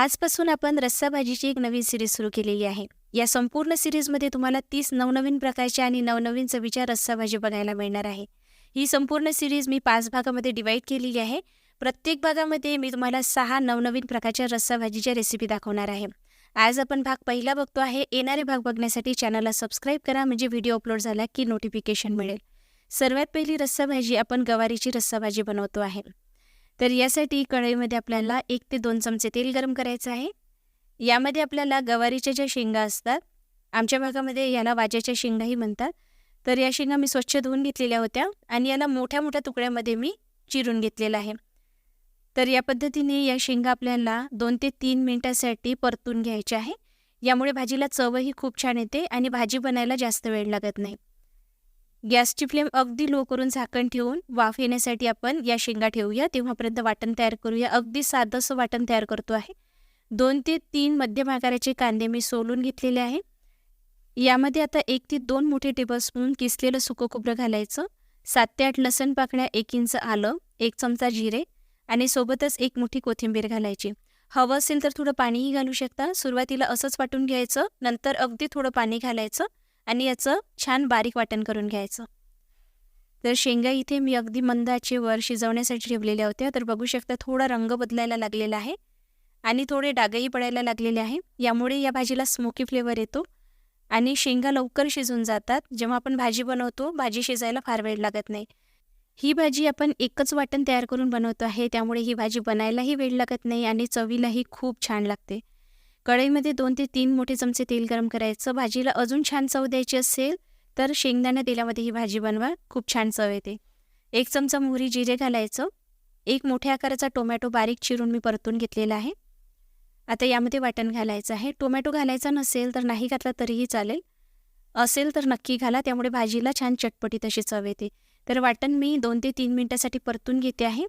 आजपासून आपण रस्सा भाजीची एक नवीन सिरीज सुरू केलेली आहे. या संपूर्ण सिरीजमध्ये तुम्हाला तीस नवनवीन प्रकारच्या आणि नवनवीन चवीच्या रस्सा भाजी बघायला मिळणार आहे. ही संपूर्ण सिरीज मी पाच भागामध्ये डिवाईड केलेली आहे. प्रत्येक भागामध्ये मी तुम्हाला सहा नवनवीन प्रकारच्या रस्सा भाजीच्या रेसिपी दाखवणार आहे. आज आपण भाग पहिला बघतो आहे. येणारे भाग बघण्यासाठी चॅनलला सबस्क्राईब करा म्हणजे व्हिडिओ अपलोड झाला की नोटिफिकेशन मिळेल. सर्वात पहिली रस्सा भाजी आपण गवारीची रस्सा भाजी बनवतो आहे. तर यासाठी कढईमध्ये आपल्याला एक ते दोन चमचे तेल गरम करायचं आहे. यामध्ये आपल्याला गवारीच्या ज्या शेंगा असतात आमच्या भागामध्ये याला वाज्याच्या शेंगाही म्हणतात. तर या शेंगा मी स्वच्छ धुवून घेतलेल्या होत्या आणि याला मोठ्या मोठ्या तुकड्यामध्ये मी चिरून घेतलेलं आहे. तर या पद्धतीने या शेंगा आपल्याला दोन ते तीन मिनटासाठी परतून घ्यायच्या आहे. यामुळे भाजीला चवही खूप छान येते आणि भाजी बनायला जास्त वेळ लागत नाही. गॅसची फ्लेम अगदी लो करून झाकण ठेवून वाफ येण्यासाठी आपण या शेंगा ठेवूया. तेव्हापर्यंत वाटण तयार करूया. अगदी साधंसं वाटण तयार करतो आहे. दोन ते तीन मध्यम आकाराचे कांदे मी सोलून घेतलेले आहे. यामध्ये आता एक ते दोन मोठे टेबलस्पून किसलेलं सुकं खोबरं घालायचं. सात ते आठ लसण पाकळ्या एक इंच आलं एक चमचा जिरे आणि सोबतच एक मोठी कोथिंबीर घालायची. हवं असेल तर थोडं पाणीही घालू शकता. सुरुवातीला असंच वाटून घ्यायचं. नंतर अगदी थोडं पाणी घालायचं. आणि याचं छान बारीक वाटण करून घ्यायचं. तर शेंगा इथे मी अगदी मंदाचे वर शिजवण्यासाठी ठेवलेल्या होत्या. तर बघू शकता थोडा रंग बदलायला लागलेला आहे आणि थोडे डागही पडायला लागलेले आहे. यामुळे या भाजीला स्मोकी फ्लेवर येतो आणि शेंगा लवकर शिजून जातात. जेव्हा आपण भाजी बनवतो भाजी शिजायला फार वेळ लागत नाही. ही भाजी आपण एकच वाटण तयार करून बनवतो आहे. त्यामुळे ही भाजी बनायलाही वेळ लागत नाही आणि चवीलाही खूप छान लागते. कढईमध्ये दोन ते तीन मोठे चमचे तेल गरम करायचं. भाजीला अजून छान चव द्यायची असेल तर शेंगदाणा तेलामध्ये ही भाजी बनवा. खूप छान चव येते. एक चमचा मोहरी जिरे घालायचं. एक मोठ्या आकाराचा टोमॅटो बारीक चिरून मी परतून घेतलेला आहे. आता यामध्ये वाटण घालायचं आहे. टोमॅटो घालायचा नसेल तर नाही घातला तरीही चालेल. असेल तर नक्की घाला त्यामुळे भाजीला छान चटपटी तशी चव येते. तर वाटण मी दोन ते तीन मिनटासाठी परतून घेते आहे.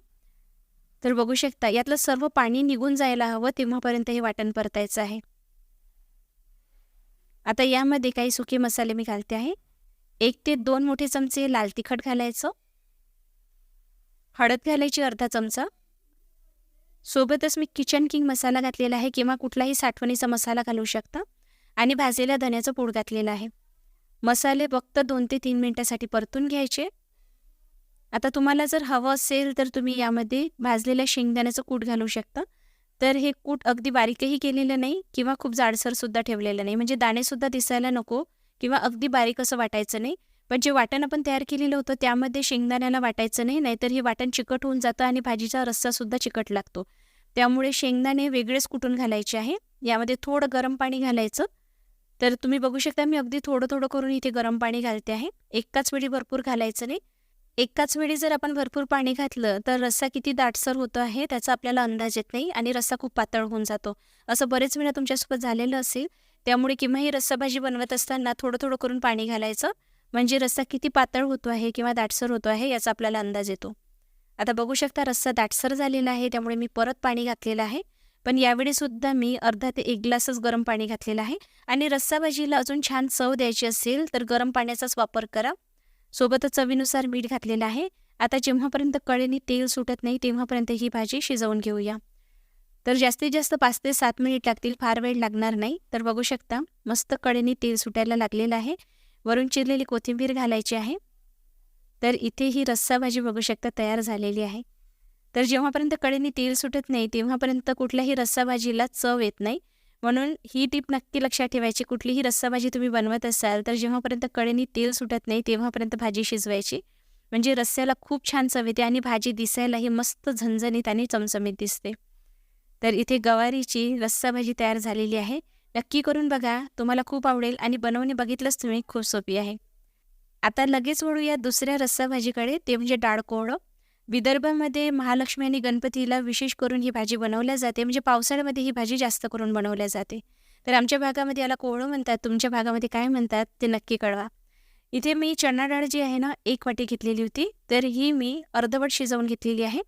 तर बघू शकता यातलं सर्व पाणी निघून जायला हवं तेव्हापर्यंत हे वाटण परतायचं आहे. आता यामध्ये काही सुके मसाले मी घालते आहे. एक ते दोन मोठे चमचे लाल तिखट घालायचं. हळद घालायची अर्धा चमचा. सोबतच मी किचन किंग मसाला घातलेला आहे किंवा कुठलाही साठवणीचा मसाला घालू शकता. आणि भाजलेल्या धण्याचं पूड घातलेलं आहे. मसाले फक्त दोन ते तीन मिनटासाठी परतून घ्यायचे. आता तुम्हाला जर हवं असेल तर तुम्ही यामध्ये भाजलेल्या शेंगदाण्याचं कूट घालू शकता. तर हे कूट अगदी बारीकही केलेलं नाही किंवा खूप जाडसरसुद्धा ठेवलेलं नाही. म्हणजे दाणेसुद्धा दिसायला नको किंवा अगदी बारीक असं वाटायचं नाही. पण जे वाटण आपण तयार केलेलं होतं त्यामध्ये शेंगदाण्याला वाटायचं नाही नाहीतर हे वाटण चिकट होऊन जातं आणि भाजीचा रस्सासुद्धा चिकट लागतो. त्यामुळे शेंगदाणे वेगळेच कुटून घालायचे आहे. यामध्ये थोडं गरम पाणी घालायचं. तर तुम्ही बघू शकता मी अगदी थोडं थोडं करून इथे गरम पाणी घालते आहे. एकाच वेळी भरपूर घालायचं नाही. एकाच वेळी जर आपण भरपूर पाणी घातलं तर रस्सा किती दाटसर होतो आहे त्याचा आपल्याला अंदाज येत नाही आणि रस्सा खूप पातळ होऊन जातो. असं बरेच वेळा तुमच्यासोबत झालेलं असेल त्यामुळे किंवा ही रस्सा भाजी बनवत असताना थोडं थोडं करून पाणी घालायचं. म्हणजे रस्सा किती पातळ होतो आहे किंवा दाटसर होतो आहे याचा आपल्याला अंदाज येतो. आता बघू शकता रस्सा दाटसर झालेला आहे त्यामुळे मी परत पाणी घातलेलं आहे. पण यावेळीसुद्धा मी अर्धा ते एक ग्लासच गरम पाणी घातलेलं आहे. आणि रस्सा भाजीला अजून छान चव द्यायची असेल तर गरम पाण्याचाच वापर करा. सोबतच चवीनुसार मीठ घातलेलं आहे. आता जेव्हापर्यंत कळेने तेल सुटत नाही तेव्हापर्यंत ही भाजी शिजवून घेऊया. तर जास्तीत जास्त पाच ते सात मिनिट लागतील फार वेळ लागणार नाही. तर बघू शकता मस्त कळेनी तेल सुटायला लागलेलं आहे. वरून चिरलेली कोथिंबीर घालायची आहे. तर इथे ही रस्सा भाजी बघू शकता तयार झालेली आहे. तर जेव्हापर्यंत कडेने तेल सुटत नाही तेव्हापर्यंत कुठल्याही रस्सा भाजीला चव येत नाही. म्हणून ही टीप नक्की लक्षात ठेवायची. कुठलीही रस्साभाजी तुम्ही बनवत असाल तर जेव्हापर्यंत कडेने तेल सुटत नाही तेव्हापर्यंत भाजी शिजवायची. म्हणजे रस्स्याला खूप छान चव येते आणि भाजी दिसायलाही मस्त झणझणीत आणि चमचमीत दिसते. तर इथे गवारीची रस्साभाजी तयार झालेली आहे. नक्की करून बघा तुम्हाला खूप आवडेल आणि बनवणे बघितलंच तुम्ही खूप सोपी आहे. आता लगेच वळूया दुसऱ्या रस्सा भाजीकडे ते म्हणजे डाळ कोहळं विदर्भामध्ये महालक्ष्मी आणि गणपतीला विशेष करून ही भाजी बनवल्या जाते. म्हणजे पावसाळ्यामध्ये ही भाजी जास्त करून बनवल्या जाते. तर आमच्या भागामध्ये याला कोवळं म्हणतात. तुमच्या भागामध्ये काय म्हणतात ते नक्की कळवा. इथे मी चणा डाळ जी आहे ना एक वाटी घेतलेली होती. तर ही मी अर्धवट शिजवून घेतलेली आहे.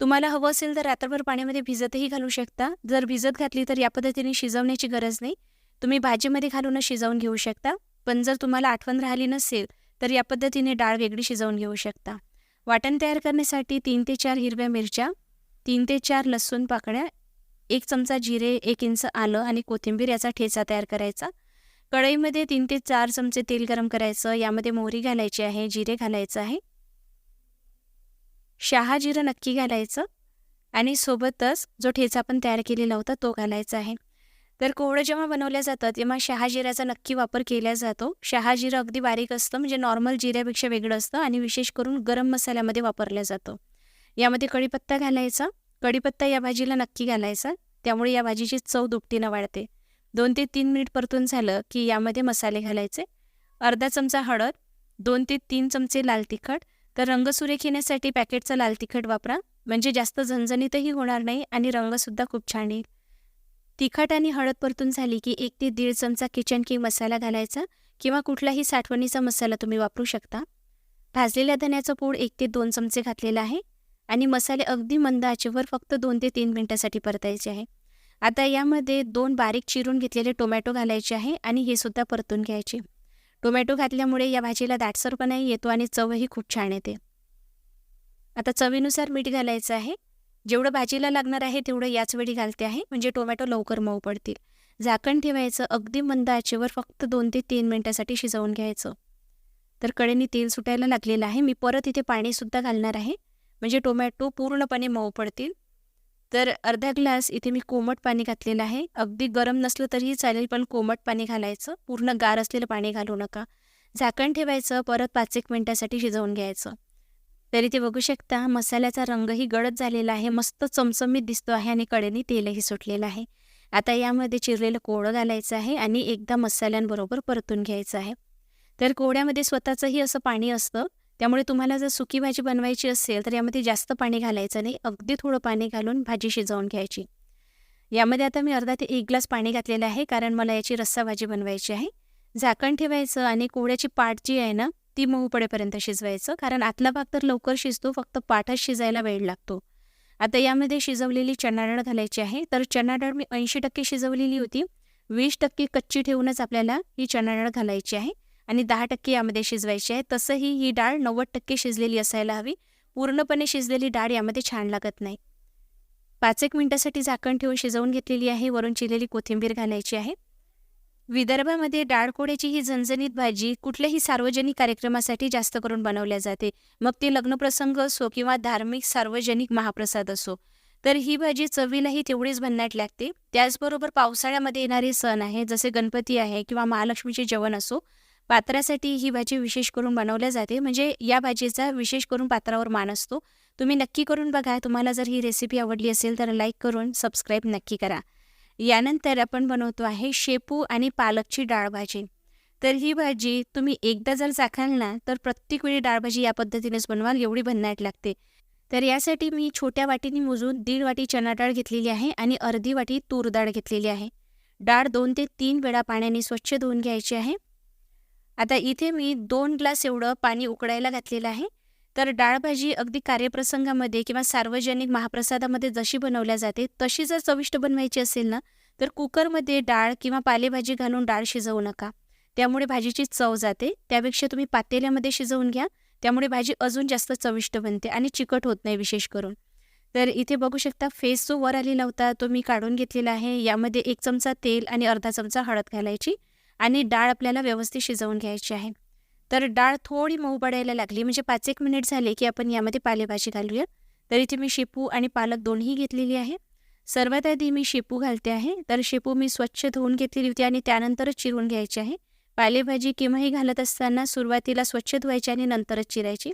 तुम्हाला हवं असेल तर रात्रभर पाण्यामध्ये भिजतही घालू शकता. जर भिजत घातली तर या पद्धतीने शिजवण्याची गरज नाही. तुम्ही भाजीमध्ये घालूनच शिजवून घेऊ शकता. पण जर तुम्हाला आठवण राहिली नसेल तर या पद्धतीने डाळ वेगळी शिजवून घेऊ शकता. वाटण तयार करण्यासाठी तीन ते चार हिरव्या मिरच्या तीन ते चार लसूण पाकळ्या एक चमचा जिरे एक इंच आलं आणि कोथिंबीर याचा ठेचा तयार करायचा. कढईमध्ये तीन ते चार चमचे तेल गरम करायचं. यामध्ये मोहरी घालायची आहे जिरे घालायचं आहे. शहा जिरं नक्की घालायचं आणि सोबतच जो ठेचा पण तयार केलेला होता तो घालायचा आहे. तर कोवळं जेव्हा बनवल्या जातं तेव्हा शहाजिऱ्याचा नक्की वापर केला जातो. शहाजिरं अगदी बारीक असतं म्हणजे नॉर्मल जिऱ्यापेक्षा वेगळं असतं आणि विशेष करून गरम मसाल्यामध्ये वापरलं जातं. यामध्ये कढीपत्ता घालायचा. कढीपत्ता या भाजीला नक्की घालायचा. त्यामुळे या भाजीची चव दुपटीनं वाढते. दोन ते तीन मिनिट परतून झालं की यामध्ये मसाले घालायचे. अर्धा चमचा हळद दोन ते तीन चमचे लाल तिखट. तर रंग सुरेख येण्यासाठी लाल तिखट वापरा. म्हणजे जास्त झणझणीतही होणार नाही आणि रंगसुद्धा खूप छान येईल. तिखट आणि हळद परतून झाली की एक ते दीड चमचा किचन किंग मसाला घालायचा किंवा कुठलाही साठवणीचा मसाला तुम्ही वापरू शकता. भाजलेल्या धन्याचं पूड एक ते दोन चमचे घातलेला आहे आणि मसाले अगदी मंद आचेवर फक्त दोन ते तीन मिनटासाठी परतायचे आहे. आता यामध्ये दोन बारीक चिरून घेतलेले टोमॅटो घालायचे आहे आणि हे सुद्धा परतून घ्यायचे. टोमॅटो घातल्यामुळे या भाजीला दाटसरपणाही येतो आणि चवही खूप छान येते. आता चवीनुसार मीठ घालायचं आहे. जेवढं भाजीला लागणार आहे तेवढं याच वेळी घालते आहे. म्हणजे टोमॅटो लवकर मऊ पडतील. झाकण ठेवायचं अगदी मंद आचेवर फक्त दोन ते तीन मिनटासाठी शिजवून घ्यायचं. तर कडेने तेल सुटायला लागलेलं आहे. मी परत इथे पाणीसुद्धा घालणार आहे. म्हणजे टोमॅटो पूर्णपणे मऊ पडतील. तर अर्धा ग्लास इथे मी कोमट पाणी घातलेलं आहे. अगदी गरम नसलं तरीही चालेल पण कोमट पाणी घालायचं. पूर्ण गार असलेलं पाणी घालू नका. झाकण ठेवायचं परत पाच एक मिनटासाठी शिजवून घ्यायचं. तरी ते बघू शकता मसाल्याचा रंगही गडद झालेला आहे मस्त चमचमीत दिसतो आहे आणि कडेने तेलही सुटलेलं आहे. आता यामध्ये चिरलेलं कोळं घालायचं आहे आणि एकदा मसाल्यांबरोबर परतून घ्यायचं आहे. तर कोळ्यामध्ये स्वतःचंही असं पाणी असतं त्यामुळे तुम्हाला जर सुकी भाजी बनवायची असेल तर यामध्ये जास्त पाणी घालायचं नाही अगदी थोडं पाणी घालून भाजी शिजवून घ्यायची. यामध्ये आता मी अर्धा ते एक ग्लास पाणी घातलेलं आहे कारण मला याची रस्सा भाजी बनवायची आहे. झाकण ठेवायचं आणि कोळ्याची पाट जी आहे ना ती मऊ पडेपर्यंत शिजवायचं. कारण आतला भाग तर लवकर शिजतो फक्त पाठच शिजायला वेळ लागतो. आता यामध्ये शिजवलेली चणा डाळ घालायची आहे. तर चणा डाळ मी ऐंशी टक्के शिजवलेली होती. वीस टक्के कच्ची ठेवूनच आपल्याला ही चणा डाळ घालायची आहे. आणि दहा टक्के यामध्ये शिजवायची आहे. तसंही ही डाळ नव्वद टक्के शिजलेली असायला हवी. पूर्णपणे शिजलेली डाळ यामध्ये छान लागत नाही. पाच एक मिनटासाठी झाकण ठेवून शिजवून घेतलेली आहे. वरून चिरलेली कोथिंबीर घालायची आहे. विदर्भामध्ये डाळकोड्याची ही झणझणीत भाजी कुठल्याही सार्वजनिक कार्यक्रमासाठी जास्त करून बनवल्या जाते. मग ते लग्नप्रसंग असो किंवा धार्मिक सार्वजनिक महाप्रसाद असो तर ही भाजी चवीलाही तेवढीच भन्नाट लागते. त्याचबरोबर पावसाळ्यामध्ये येणारे सण आहे जसे गणपती आहे किंवा महालक्ष्मीचे जेवण असो पात्रासाठी ही भाजी विशेष करून बनवल्या जाते. म्हणजे या भाजीचा विशेष करून पात्रावर मान असतो. तुम्ही नक्की करून बघा. तुम्हाला जर ही रेसिपी आवडली असेल तर लाईक करून सबस्क्राईब नक्की करा. यानंतर आपण बनवतो आहे शेपू आणि पालकची डाळभाजी तर ही भाजी तुम्ही एकदा जर चाखाल ना तर प्रत्येक वेळी डाळभाजी या पद्धतीनेच बनवाल एवढी भन्नाट लागते. तर यासाठी मी छोट्या वाटीने मोजून दीड वाटी चणा डाळ घेतलेली आहे आणि अर्धी वाटी तूर डाळ घेतलेली आहे. डाळ दोन ते तीन वेळा पाण्याने स्वच्छ धुवून घ्यायची आहे. आता इथे मी दोन ग्लास एवढं पाणी उकडायला घातलेलं आहे. तर डाळभाजी अगदी कार्यप्रसंगामध्ये किंवा सार्वजनिक महाप्रसादामध्ये जशी बनवल्या जाते तशी जर चविष्ट बनवायची असेल ना तर कुकरमध्ये डाळ किंवा पालेभाजी घालून डाळ शिजवू नका. त्यामुळे भाजीची चव जाते. त्यापेक्षा तुम्ही पातेल्यामध्ये शिजवून घ्या. त्यामुळे भाजी अजून जास्त चविष्ट बनते आणि चिकट होत नाही विशेष करून. तर इथे बघू शकता फेस जो वर आलेला होता तो मी काढून घेतलेला आहे. यामध्ये एक चमचा तेल आणि अर्धा चमचा हळद घालायची आणि डाळ आपल्याला व्यवस्थित शिजवून घ्यायची आहे. तर डाळ थोडी मऊ पडायला लागली. म्हणजे पाच एक मिनिट झाले की आपण यामध्ये पालेभाजी घालूया. तर इथे मी शेपू आणि पालक दोन्ही घेतलेली आहे. सर्वात आधी मी शेपू घालते आहे. तर शेपू मी स्वच्छ धुवून घेतलेली होती आणि त्यानंतरच चिरून घ्यायची आहे. पालेभाजी केव्हाही घालत असताना सुरुवातीला स्वच्छ धुवायची आणि नंतरच चिरायची.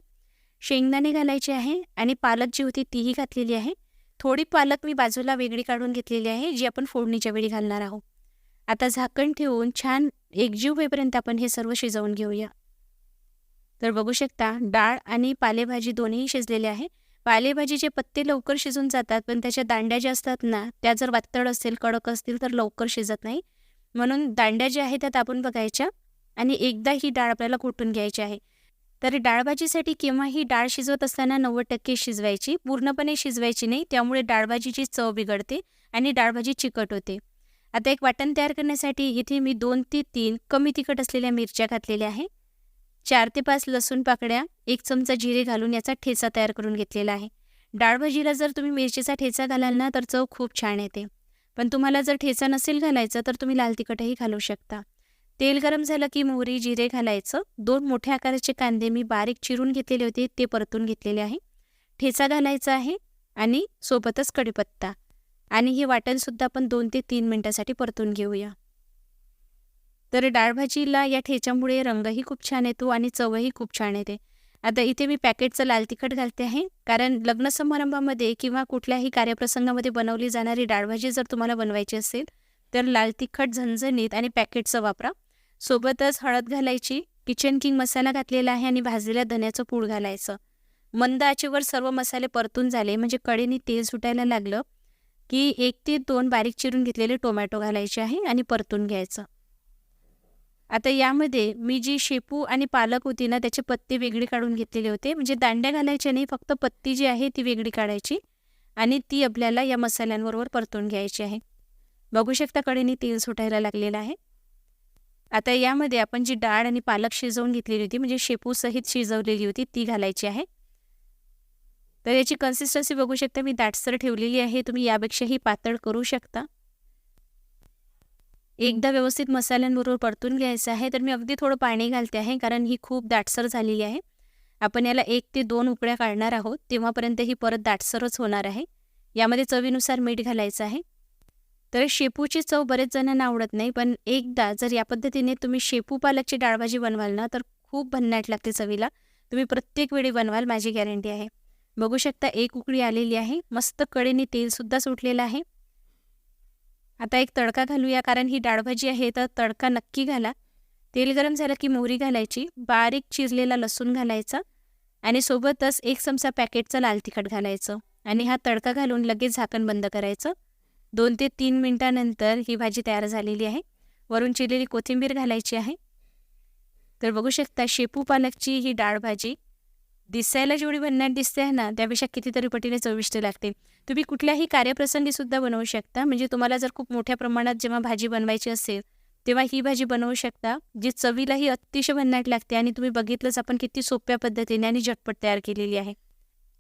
शेंगदाणे घालायचे आहे आणि पालक जी होती तीही घातलेली आहे. थोडी पालक मी बाजूला वेगळी काढून घेतलेली आहे जी आपण फोडणीच्या वेळी घालणार आहोत. आता झाकण ठेवून छान एकजीव होईपर्यंत आपण हे सर्व शिजवून घेऊया. तर बघू शकता डाळ आणि पालेभाजी दोन्ही शिजलेले आहे. पालेभाजीचे पत्ते लवकर शिजून जातात पण त्याच्या दांड्या ज्या असतात ना त्या जर वातळ असेल कडक असतील तर लवकर शिजत नाही. म्हणून दांड्या ज्या आहेत त्या तापून बघायच्या आणि एकदा ही डाळ आपल्याला कुटून घ्यायची आहे. तर डाळभाजीसाठी केव्हा ही डाळ शिजवत असताना नव्वद टक्के शिजवायची पूर्णपणे शिजवायची नाही त्यामुळे डाळभाजीची चव बिघडते आणि डाळभाजी चिकट होते. आता एक वाटण तयार करण्यासाठी इथे मी दोन ते तीन कमी तिखट असलेल्या मिरच्या घातलेल्या आहे. चार ते पाच लसूण पाकड्या एक चमचा जिरे घालून याचा ठेचा तयार करून घेतलेला आहे. डाळ भाजीला जर तुम्ही मिरचीचा ठेचा घालाल ना तर चव खूप छान येते. पण तुम्हाला जर ठेचा नसेल घालायचा तर तुम्ही लाल तिखटही घालू शकता. तेल गरम झालं की मोहरी जिरे घालायचं. दोन मोठ्या आकाराचे कांदे मी बारीक चिरून घेतलेले होते ते परतून घेतलेले आहे. ठेचा घालायचा आहे आणि सोबतच कढीपत्ता. आणि हे वाटणसुद्धा आपण दोन ते तीन मिनटासाठी परतून घेऊया. तर डाळभाजीला या ठेच्यामुळे रंगही खूप छान येतो आणि चवही खूप छान येते. आता इथे मी पॅकेटचं लाल तिखट घालते आहे. कारण लग्न समारंभामध्ये किंवा कुठल्याही कार्यप्रसंगामध्ये बनवली जाणारी डाळभाजी जर तुम्हाला बनवायची असेल तर लाल तिखट झणझणीत आणि पॅकेटचं वापरा. सोबतच हळद घालायची किचन किंग मसाला घातलेला आहे आणि भाजलेल्या धन्याचं पूड घालायचं. मंद आचेवर सर्व मसाले परतून झाले म्हणजे कडेने तेल सुटायला लागलं की एक ते दोन बारीक चिरून घेतलेले टोमॅटो घालायचे आहे आणि परतून घ्यायचं. आता यामध्ये मी जी शेपू आणि पालक होती ना त्याचे पत्ते वेगळे काढून घेतलेले होते. म्हणजे दांड्या घालायच्या नाही फक्त पत्ती जी आहे ती वेगळी काढायची आणि ती आपल्याला या मसाल्यांबरोबर परतून घ्यायची आहे. बघू शकता कडेने तेल सुटायला लागलेलं आहे. आता यामध्ये आपण जी डाळ आणि पालक शिजवून घेतलेली होती म्हणजे शेपूसहित शिजवलेली होती ती घालायची आहे. तर याची कन्सिस्टन्सी बघू शकता मी दाटसर ठेवलेली आहे. तुम्ही यापेक्षाही पातळ करू शकता. एकदा व्यवस्थित मसाल्यांबरोबर परतून घ्यायचं आहे. तर मी अगदी थोडं पाणी घालते आहे कारण ही खूप दाटसर झालेली आहे. आपण याला एक ते दोन उकड्या काढणार आहोत. तेव्हापर्यंत ही परत दाटसरच होणार आहे. यामध्ये चवीनुसार मीठ घालायचं आहे. तर शेपूची चव बरेच जणांना आवडत नाही पण एकदा जर या पद्धतीने तुम्ही शेपू पालकची डाळभाजी बनवाल ना तर खूप भन्नाट लागते चवीला. तुम्ही प्रत्येक वेळी बनवाल माझी गॅरंटी आहे. बघू शकता एक उकळी आलेली आहे. मस्त कडेने तेलसुद्धा सुटलेलं आहे. आता एक तडका घालूया कारण ही डाळभाजी आहे तर तडका नक्की घाला. तेल गरम झालं की मोहरी घालायची बारीक चिरलेला लसूण घालायचा आणि सोबतच एक चमचा पॅकेटचं लाल तिखट घालायचं आणि हा तडका घालून लगेच झाकण बंद करायचं. दोन ते तीन मिनटानंतर ही भाजी तयार झालेली आहे. वरून चिरलेली कोथिंबीर घालायची आहे. तर बघू शकता शेपू पालकची ही डाळ भाजी दिसायला जेवढी भन्नाट दिसते आहे ना त्यापेक्षा कितीतरी पटीने चविष्ट लागते. तुम्ही कुठल्याही कार्यप्रसंगी सुद्धा बनवू शकता. म्हणजे तुम्हाला जर खूप मोठ्या प्रमाणात जेव्हा भाजी बनवायची असेल तेव्हा ही भाजी बनवू शकता जी चवीलाही अतिशय भन्नाट लागते आणि तुम्ही बघितलंच आपण किती सोप्या पद्धतीने आणि झटपट तयार केलेली आहे.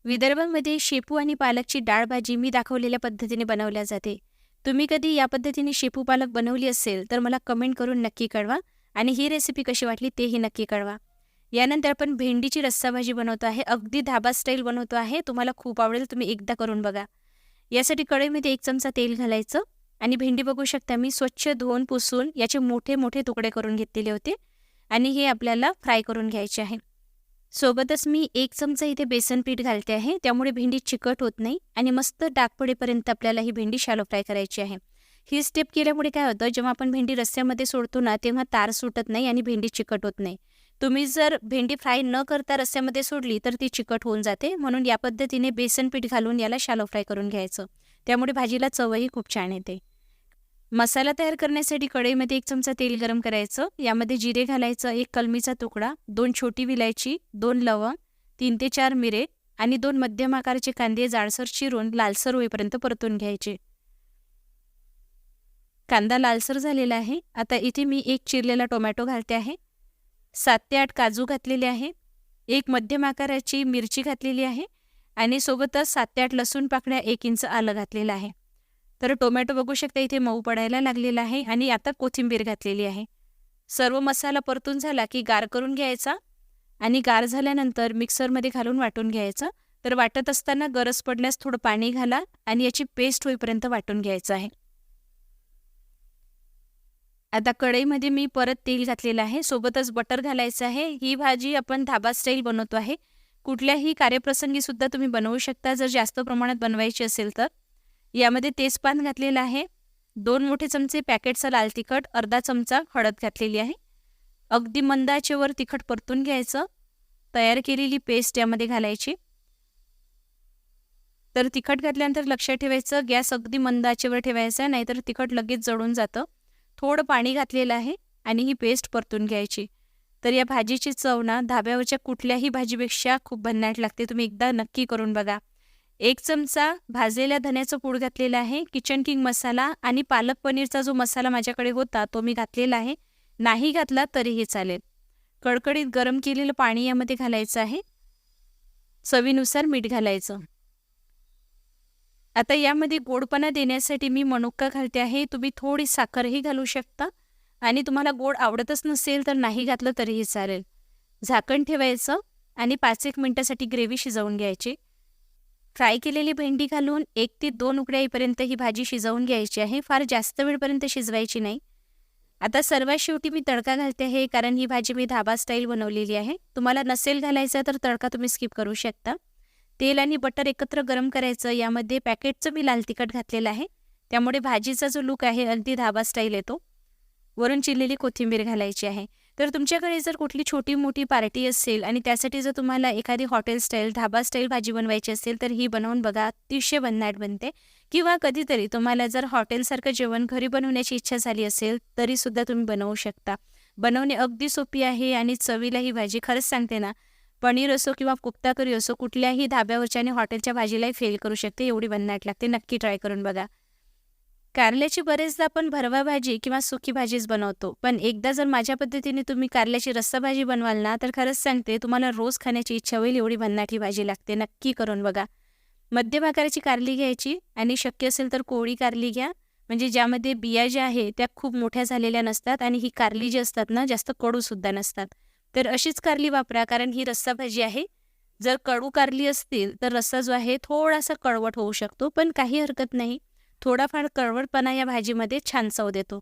विदर्भामध्ये शेपू आणि पालकची डाळ भाजी मी दाखवलेल्या पद्धतीने बनवल्या जाते. तुम्ही कधी या पद्धतीने शेपू पालक बनवली असेल तर मला कमेंट करून नक्की कळवा आणि ही रेसिपी कशी वाटली तेही नक्की कळवा. यानंतर आपण भेंडीची रस्सा भाजी बनवतो आहे. अगदी धाबा स्टाईल बनवतो आहे. तुम्हाला खूप आवडेल. तुम्ही एकदा करून बघा. यासाठी कढईमध्ये एक चमचा तेल घालायचं आणि भेंडी बघू शकता मी स्वच्छ धुवून पुसून याचे मोठे मोठे तुकडे करून घेतलेले होते आणि हे आपल्याला फ्राय करून घ्यायचे आहे. सोबतच मी एक चमचा इथे बेसन पीठ घालते आहे. त्यामुळे भेंडी चिकट होत नाही आणि मस्त डाग पडेपर्यंत आपल्याला ही भेंडी शालो फ्राय करायची आहे. ही स्टेप केल्यामुळे काय होतं जेव्हा आपण भेंडी रस्त्यामध्ये सोडतो ना तेव्हा तार सुटत नाही आणि भेंडी चिकट होत नाही. तुम्ही जर भेंडी फ्राय न करता रस्त्यामध्ये सोडली तर ती चिकट होऊन जाते. म्हणून या पद्धतीने बेसन पीठ घालून याला शालो फ्राय करून घ्यायचं. त्यामुळे भाजीला चवही खूप छान येते. मसाला तयार करण्यासाठी कढईमध्ये एक चमचा तेल गरम करायचं. यामध्ये जिरे घालायचं एक कलमीचा तुकडा दोन छोटी विलायची दोन लवंग तीन ते चार मिरे आणि दोन मध्यम आकाराचे कांदे जाडसर चिरून लालसर होईपर्यंत परतून घ्यायचे. कांदा लालसर झालेला आहे. आता इथे मी एक चिरलेला टोमॅटो घालते आहे. सात ते आठ काजू घातलेले आहे एक मध्यम आकाराची मिरची घातलेली आहे आणि सोबतच सात ते आठ लसूण पाकळ्या एक इंच आलं घातलेलं आहे. तर टोमॅटो बघू शकता इथे मऊ पडायला लागलेला आहे आणि आता कोथिंबीर घातलेली आहे. सर्व मसाला परतून झाला की गार करून घ्यायचा आणि गार झाल्यानंतर मिक्सरमध्ये घालून वाटून घ्यायचा. तर वाटत असताना गरज पडल्यास थोडं पाणी घाला आणि याची पेस्ट होईपर्यंत वाटून घ्यायचं आहे. आता कढईमध्ये मी परत तेल घातलेलं आहे. सोबतच बटर घालायचं आहे. ही भाजी आपण धाबा स्टाईल बनवतो आहे. कुठल्याही कार्यप्रसंगी सुद्धा तुम्ही बनवू शकता जर जास्त प्रमाणात बनवायची असेल तर. यामध्ये तेजपान घातलेलं आहे. दोन मोठे चमचे पॅकेटचा लाल तिखट अर्धा चमचा हळद घातलेली आहे. अगदी मंदाचेवर तिखट परतून घ्यायचं. तयार केलेली पेस्ट यामध्ये घालायची. तर तिखट घातल्यानंतर लक्षात ठेवायचं गॅस अगदी मंदाचेवर ठेवायचा नाहीतर तिखट लगेच जळून जातं. थोडं पाणी घातलेलं आहे आणि ही पेस्ट परतून घ्यायची. तर या भाजीची चव ना धाब्यावरच्या कुठल्याही भाजीपेक्षा खूप भन्नाट लागते. तुम्ही एकदा नक्की करून बघा. एक चमचा भाजलेल्या धन्याचं पूड घातलेला आहे. किचन किंग मसाला आणि पालक पनीरचा जो मसाला माझ्याकडे होता तो मी घातलेला आहे. नाही घातला तरीही चालेल. कडकडीत गरम केलेलं पाणी यामध्ये घालायचं आहे. चवीनुसार मीठ घालायचं. आता यामध्ये गोडपणा देण्यासाठी मी मनुका घालते आहे. तुम्ही थोडी साखरही घालू शकता. आणि तुम्हाला गोड आवडतच नसेल तर नाही घातलं तरीही चालेल. झाकण ठेवायचं आणि पाच एक मिनटासाठी ग्रेव्ही शिजवून घ्यायची. फ्राय केलेली भेंडी घालून एक ते दोन उकड्याईपर्यंत ही भाजी शिजवून घ्यायची आहे. फार जास्त वेळपर्यंत शिजवायची नाही. आता सर्वात शेवटी मी तडका घालते आहे कारण ही भाजी मी धाबा स्टाईल बनवलेली आहे. तुम्हाला नसेल घालायचा तर तडका तुम्ही स्किप करू शकता. तेल आणि बटर एकत्र गरम करायचं. यामध्ये पॅकेटचं मी लाल तिखट घातलेलं आहे. त्यामुळे भाजीचा जो लुक आहे अगदी धाबा स्टाईल येतो. वरून चिरलेली कोथिंबीर घालायची आहे. तर तुमच्याकडे जर कुठली छोटी मोठी पार्टी असेल आणि त्यासाठी जर तुम्हाला एखादी हॉटेल स्टाईल धाबा स्टाईल भाजी बनवायची असेल तर ही बनवून बघा अतिशय भन्नाट बनते. किंवा कधीतरी तुम्हाला जर हॉटेलसारखं जेवण घरी बनवण्याची इच्छा झाली असेल तरीसुद्धा तुम्ही बनवू शकता. बनवणे अगदी सोपी आहे आणि चवीला ही भाजी खरंच सांगते ना पनीर असो किंवा कुप्ता करी असो कुठल्याही धाब्यावरच्या आणि हॉटेलच्या भाजीलाही फेल करू शकते एवढी भन्नाट लागते. नक्की ट्राय करून बघा. कारल्याची बरेचदा आपण भरवा भाजी किंवा सुकी भाजीच बनवतो. पण एकदा जर माझ्या पद्धतीने तुम्ही कारल्याची रस्सा भाजी बनवाल ना तर खरंच सांगते तुम्हाला रोज खाण्याची इच्छा होईल एवढी भन्नाटी भाजी लागते. नक्की करून बघा. मध्यम आकाराची कारली घ्यायची आणि शक्य असेल तर कोळी कारली घ्या. म्हणजे ज्यामध्ये बिया ज्या आहे त्या खूप मोठ्या झालेल्या नसतात आणि ही कारली जी असतात ना जास्त कडूसुद्धा नसतात. तर अशीच कारली वापरा कारण ही रस्सा भाजी आहे. जर कडू कारली असतील तर रस्सा जो आहे थोडासा कळवट होऊ शकतो पण काही हरकत नाही. थोडाफार कळवटपणा या भाजीमध्ये छान चव देतो.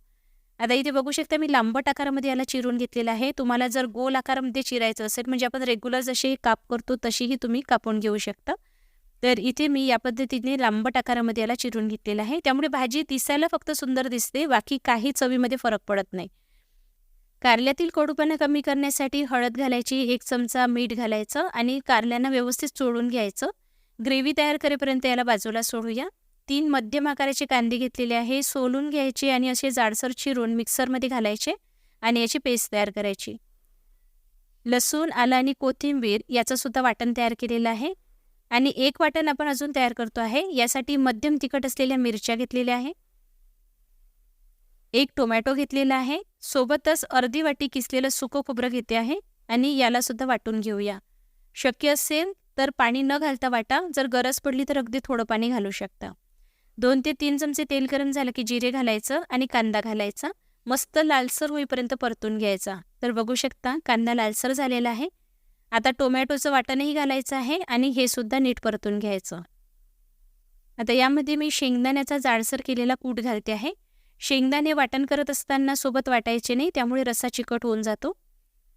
आता इथे बघू शकता मी लांबट आकारामध्ये याला चिरून घेतलेला आहे. तुम्हाला जर गोल आकारामध्ये चिरायचं असेल म्हणजे आपण रेग्युलर जशी काप करतो तशीही तुम्ही कापून घेऊ शकता. तर इथे मी या पद्धतीने लांबट आकारामध्ये याला चिरून घेतलेला आहे. त्यामुळे भाजी दिसायला फक्त सुंदर दिसते बाकी काही चवीमध्ये फरक पडत नाही. कारल्यातील कडूपणा कमी करण्यासाठी हळद घालायची एक चमचा मीठ घालायचं आणि कारल्यांना व्यवस्थित चोळून घ्यायचं. ग्रेव्ही तयार करेपर्यंत याला बाजूला सोडूया. तीन मध्यम आकाराचे कांदे घेतलेले आहे सोलून घ्यायचे आणि असे जाडसर चिरून मिक्सरमध्ये घालायचे आणि याची पेस्ट तयार करायची. लसूण आलं आणि कोथिंबीर याचं सुद्धा वाटण तयार केलेलं आहे. आणि एक वाटण आपण अजून तयार करतो आहे. यासाठी मध्यम तिखट असलेल्या मिरच्या घेतलेल्या आहे. एक टोमॅटो घेतलेला आहे. सोबतच अर्धी वाटी किसलेलं सुकं खोबरं घेते आहे आणि याला सुद्धा वाटून घेऊया. शक्य असेल तर पाणी न घालता वाटा जर गरज पडली तर अगदी थोडं पाणी घालू शकता. दोन ते तीन चमचे तेल गरम झालं की जिरे घालायचं आणि कांदा घालायचा. मस्त लालसर होईपर्यंत परतून घ्यायचा. तर बघू शकता कांदा लालसर झालेला आहे. आता टोमॅटोचं वाटणही घालायचं आहे आणि हे सुद्धा नीट परतून घ्यायचं. आता यामध्ये मी शेंगदाण्याचा जाडसर केलेला कूट घालते आहे. शेंगदाणे वाटण करत असताना सोबत वाटायचे नाही त्यामुळे रस्सा चिकट होऊन जातो.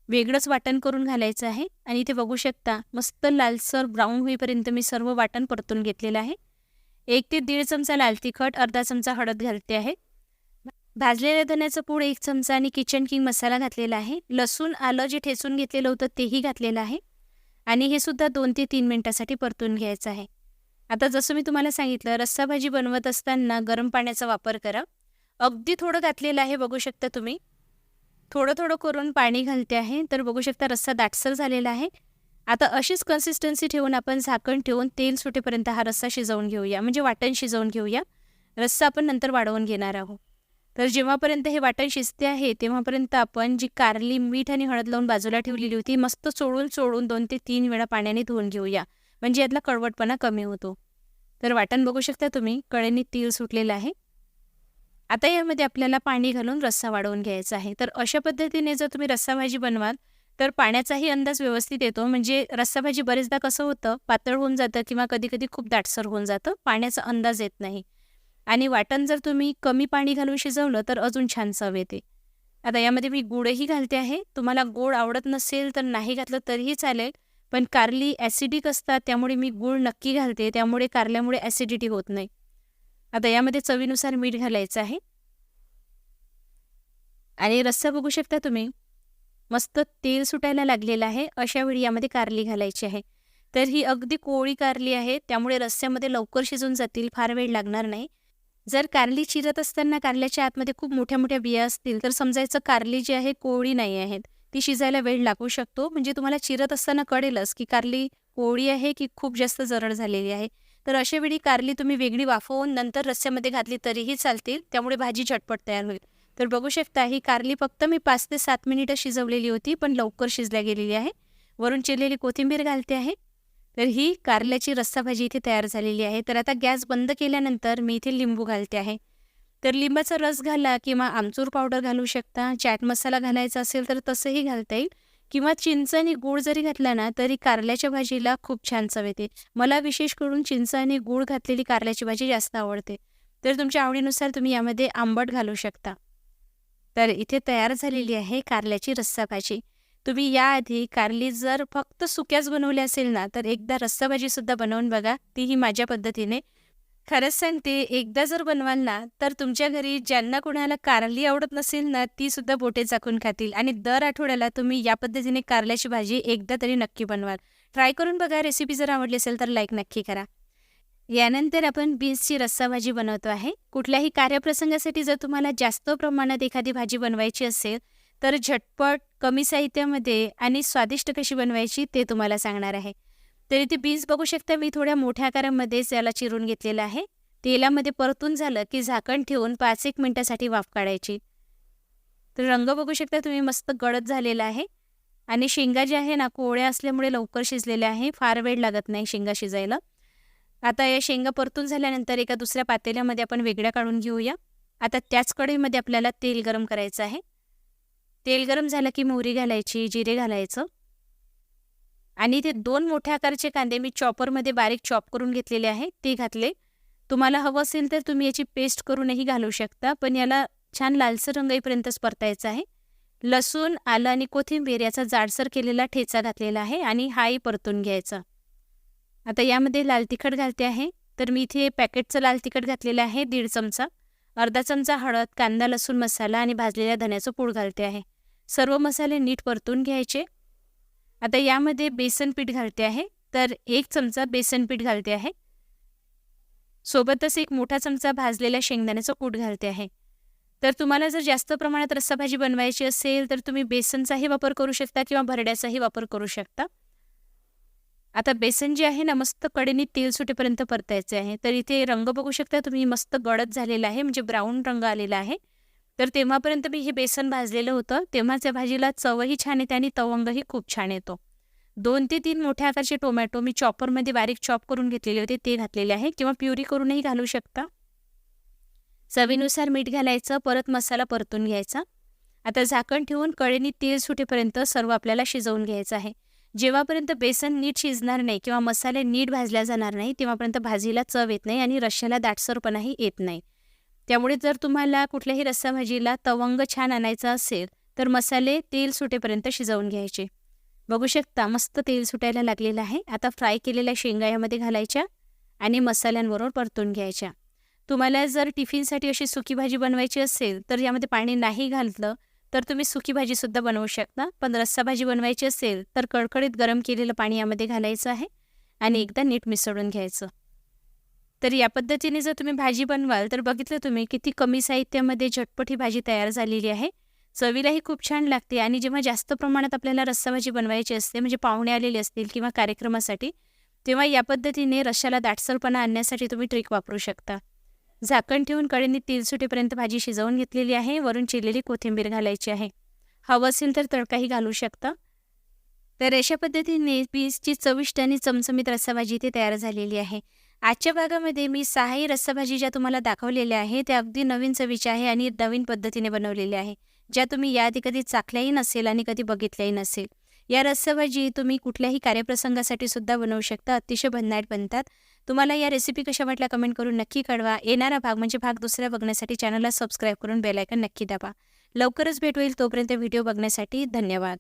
वेगळंच वाटण करून घालायचं आहे आणि इथे बघू शकता मस्त लालसर ब्राऊन होईपर्यंत मी सर्व वाटण परतून घेतलेलं आहे. एक ते दीड चमचा लाल तिखट अर्धा चमचा हळद घालते आहे. भाजलेल्या धण्याचं पूड एक चमचा आणि किचन किंग मसाला घातलेला आहे. लसूण आलं जे ठेचून घेतलेलं होतं तेही घातलेलं आहे. आणि हे सुद्धा दोन ते तीन मिनटासाठी परतून घ्यायचं आहे. आता जसं मी तुम्हाला सांगितलं रस्सा भाजी बनवत असताना गरम पाण्याचा वापर करा. अगदी थोडं घातलेलं आहे बघू शकता तुम्ही. थोडं थोडं करून पाणी घालते आहे तर बघू शकता रस्सा दाटसर झालेला आहे. आता अशीच कन्सिस्टन्सी ठेवून आपण झाकण ठेवून तेल सुटेपर्यंत हा रस्सा शिजवून घेऊया म्हणजे वाटण शिजवून घेऊया. रस्सा आपण नंतर वाढवून घेणार आहोत. तर जेव्हापर्यंत हे वाटण शिजते आहे तेव्हापर्यंत आपण जी कारली मीठ आणि हळद लावून बाजूला ठेवलेली होती मस्त चोळून चोळून दोन ते तीन वेळा पाण्याने धुवून घेऊया म्हणजे यातला कडवटपणा कमी होतो. तर वाटण बघू शकता तुम्ही कळेने तीळ सुटलेलं आहे. आता यामध्ये आपल्याला पाणी घालून रस्सा वाढवून घ्यायचा आहे. तर अशा पद्धतीने जर तुम्ही रस्सा भाजी बनवाल तर पाण्याचाही अंदाज व्यवस्थित येतो. म्हणजे रस्सा भाजी बरेचदा कसं होतं पातळ होऊन जातं किंवा कधी कधी खूप दाटसर होऊन जातं पाण्याचा अंदाज येत नाही. आणि वाटण जर तुम्ही कमी पाणी घालून शिजवलं तर अजून छान चव येते. आता यामध्ये मी गुडही घालते आहे. तुम्हाला गोड आवडत नसेल तर नाही घातलं तरीही चालेल पण कारली ॲसिडिक असतात त्यामुळे मी गूळ नक्की घालते. त्यामुळे कारल्यामुळे ॲसिडिटी होत नाही. आता यामध्ये चवीनुसार मीठ घालायचं आहे. आणि रस्सा बघू शकता तुम्ही. मस्त तेल सुटायला लागलेलं आहे. अशा वेळी यामध्ये कारली घालायची आहे. तर ही अगदी कोळी कारली आहे. त्यामुळे रस्स्यामध्ये लवकर शिजून जातील. फार वेळ लागणार नाही. जर कारली चिरत असताना कारल्याच्या आतमध्ये खूप मोठ्या मोठ्या बिया असतील तर समजायचं कारली जी आहे कोळी नाही आहेत. ती शिजायला वेळ लागू शकतो. म्हणजे तुम्हाला चिरत असताना कळेलच की कारली कोळी आहे की खूप जास्त जरड झालेली आहे. तर अशा वेळी कारली तुम्ही वेगळी वाफवून नंतर रस्स्यामध्ये घातली तरीही चालतील. त्यामुळे भाजी झटपट तयार होईल. तर बघू शकता ही कारली फक्त मी पाच ते सात मिनिटं शिजवलेली होती पण लवकर शिजल्या गेलेली आहे. वरून चिरलेली कोथिंबीर घालते आहे. तर ही कारल्याची रस्सा भाजी इथे तयार झालेली आहे. तर आता गॅस बंद केल्यानंतर मी इथे लिंबू घालते आहे. तर लिंबाचा रस घाला किंवा आमचूर पावडर घालू शकता. चाट मसाला घालायचा असेल तर तसंही घालता येईल. किंवा चिंच आणि गूळ जरी घातला ना तरी कारल्याच्या भाजीला खूप छान चव येते. मला विशेष करून चिंच आणि गूळ घातलेली कारल्याची भाजी जास्त आवडते. तर तुमच्या आवडीनुसार तुम्ही यामध्ये आंबट घालू शकता. तर इथे तयार झालेली आहे कारल्याची रस्सा भाजी. तुम्ही याआधी कारली जर फक्त सुक्याच बनवली असेल ना तर एकदा रस्सा भाजीसुद्धा बनवून बघा. तीही माझ्या पद्धतीने खरंच सांगते एकदा जर बनवाल ना तर तुमच्या घरी ज्यांना कोणाला कारली आवडत नसेल ना ती सुद्धा बोटे चाकून खातील. आणि दर आठवड्याला तुम्ही या पद्धतीने कारल्याची भाजी एकदा तरी नक्की बनवाल. ट्राय करून बघा रेसिपी जर आवडली असेल तर लाईक नक्की करा. यानंतर आपण बीन्सची रस्सा भाजी बनवतो आहे. कुठल्याही कार्यप्रसंगासाठी जर तुम्हाला जास्त प्रमाणात एखादी भाजी बनवायची असेल तर झटपट कमी साहित्यामध्ये आणि स्वादिष्ट कशी बनवायची ते तुम्हाला सांगणार आहे. तर इथे बीन्स बघू शकता मी थोड्या मोठ्या आकारामध्येच याला चिरून घेतलेलं आहे. तेलामध्ये परतून झालं की झाकण ठेवून पाच एक मिनटासाठी वाफ काढायची. तर रंग बघू शकता तुम्ही मस्त गडद झालेला आहे. आणि शेंगा जे आहे ना कोवळ्या असल्यामुळे लवकर शिजलेल्या आहे. फार वेळ लागत नाही शेंगा शिजायला. आता या शेंगा परतून झाल्यानंतर एका दुसऱ्या पातेल्यामध्ये आपण वेगळ्या काढून घेऊया. आता त्याच कढईमध्ये आपल्याला तेल गरम करायचं आहे. तेल गरम झालं की मोहरी घालायची जिरे घालायचं. आणि ते दोन मोठ्या आकाराचे कांदे मी चॉपरमध्ये बारीक चॉप करून घेतलेले आहे ते घातले. तुम्हाला हवं असेल तर तुम्ही याची पेस्ट करूनही घालू शकता पण याला छान लालसर रंग येईपर्यंतच परतायचा आहे. लसूण आलं आणि कोथिंबीर याचा जाडसर केलेला ठेचा घातलेला आहे आणि हाही परतून घ्यायचा. आता यामध्ये लाल तिखट घालते आहे. तर मी इथे पॅकेटचं लाल तिखट घातलेलं आहे दीड चमचा. अर्धा चमचा हळद कांदा लसूण मसाला आणि भाजलेल्या धन्याचं पूड घालते आहे. सर्व मसाले नीट परतून घ्यायचे. आता यामध्ये बेसन पीठ घालते आहे. तर एक चमचा बेसन पीठ घालते आहे. सोबतच एक मोठा चमचा भाजलेल्या शेंगदाण्याचा कूट घालते आहे. तर तुम्हाला जर जास्त प्रमाणात रस्साभाजी बनवायची असेल तर तुम्ही बेसनचाही वापर करू शकता किंवा भरड्याचाही वापर करू शकता. आता बेसन जे आहे ना मस्त कडेने तेल सुटेपर्यंत परतायचे आहे. तर इथे रंग बघू शकता तुम्ही मस्त गडद झालेला आहे म्हणजे ब्राऊन रंग आलेला आहे. तर तेव्हापर्यंत मी हे बेसन भाजलेलं होतं. तेव्हाच या भाजीला चवही छान येते आणि तवंगही खूप छान येतो. दोन ते तीन मोठ्या आकारचे टोमॅटो मी चॉपरमध्ये बारीक चॉप करून घेतलेले होते. ते घातलेले आहे. किंवा प्युरी करूनही घालू शकता. चवीनुसार मीठ घालायचं. परत मसाला परतून घ्यायचा. आता झाकण ठेवून कळेनी तेल सुटेपर्यंत सर्व आपल्याला शिजवून घ्यायचं आहे. जेव्हापर्यंत बेसन नीट शिजणार नाही किंवा मसाले नीट भाजल्या जाणार नाही तेव्हापर्यंत भाजीला चव येत नाही आणि रश्याला दाटसरपणाही येत नाही. त्यामुळे जर तुम्हाला कुठल्याही रस्सा भाजीला तवंग छान आणायचा असेल तर मसाले तेल सुटेपर्यंत शिजवून घ्यायचे. बघू शकता मस्त तेल सुटायला लागलेलं आहे. आता फ्राय केलेल्या शेंगा यामध्ये घालायच्या आणि मसाल्यांबरोबर परतून घ्यायच्या. तुम्हाला जर टिफिनसाठी अशी सुकी भाजी बनवायची असेल तर यामध्ये पाणी नाही घातलं तर तुम्ही सुकी भाजीसुद्धा बनवू शकता. पण रस्सा भाजी बनवायची असेल तर कडकडीत गरम केलेलं पाणी यामध्ये घालायचं आहे आणि एकदा नीट मिसळून घ्यायचं. तर या पद्धतीने जर तुम्ही भाजी बनवाल तर बघितलं तुम्ही किती कमी साहित्यामध्ये झटपट ही भाजी तयार झालेली आहे. चवीलाही खूप छान लागते आणि जेव्हा जास्त प्रमाणात आपल्याला रस्सा भाजी बनवायची असते म्हणजे पाहुणे आलेले असतील किंवा कार्यक्रमासाठी तेव्हा या पद्धतीने रश्शाला दाटसरपणा आणण्यासाठी तुम्ही ट्रिक वापरू शकता. झाकण ठेवून कडेने तेल सुटेपर्यंत भाजी शिजवून घेतलेली आहे वरून चिरलेली कोथिंबीर घालायची आहे. हवं असेल तर तडकाही घालू शकता. तर अशा पद्धतीने पीसची चविष्ट आणि चमचमीत रस्सा भाजी इथे तयार झालेली आहे. आजच्या भागामध्ये मी सहाही रस्साभाजी ज्या तुम्हाला दाखवलेल्या आहे त्या अगदी नवीन चवीच्या आहे आणि नवीन पद्धतीने बनवलेल्या आहे. ज्या तुम्ही याआधी कधी चाकल्याही नसेल आणि कधी बघितल्याही नसेल. या रस्साभाजी तुम्ही कुठल्याही कार्यप्रसंगासाठी सुद्धा बनवू शकता अतिशय भन्नाट बनतात. तुम्हाला या रेसिपी कशा वाटल्या कमेंट करून नक्की कळवा. येणारा भाग म्हणजे भाग दुसऱ्या बघण्यासाठी चॅनलला सबस्क्राईब करून बेलायकन नक्की दाबा. लवकरच भेट होईल तोपर्यंत व्हिडिओ बघण्यासाठी धन्यवाद.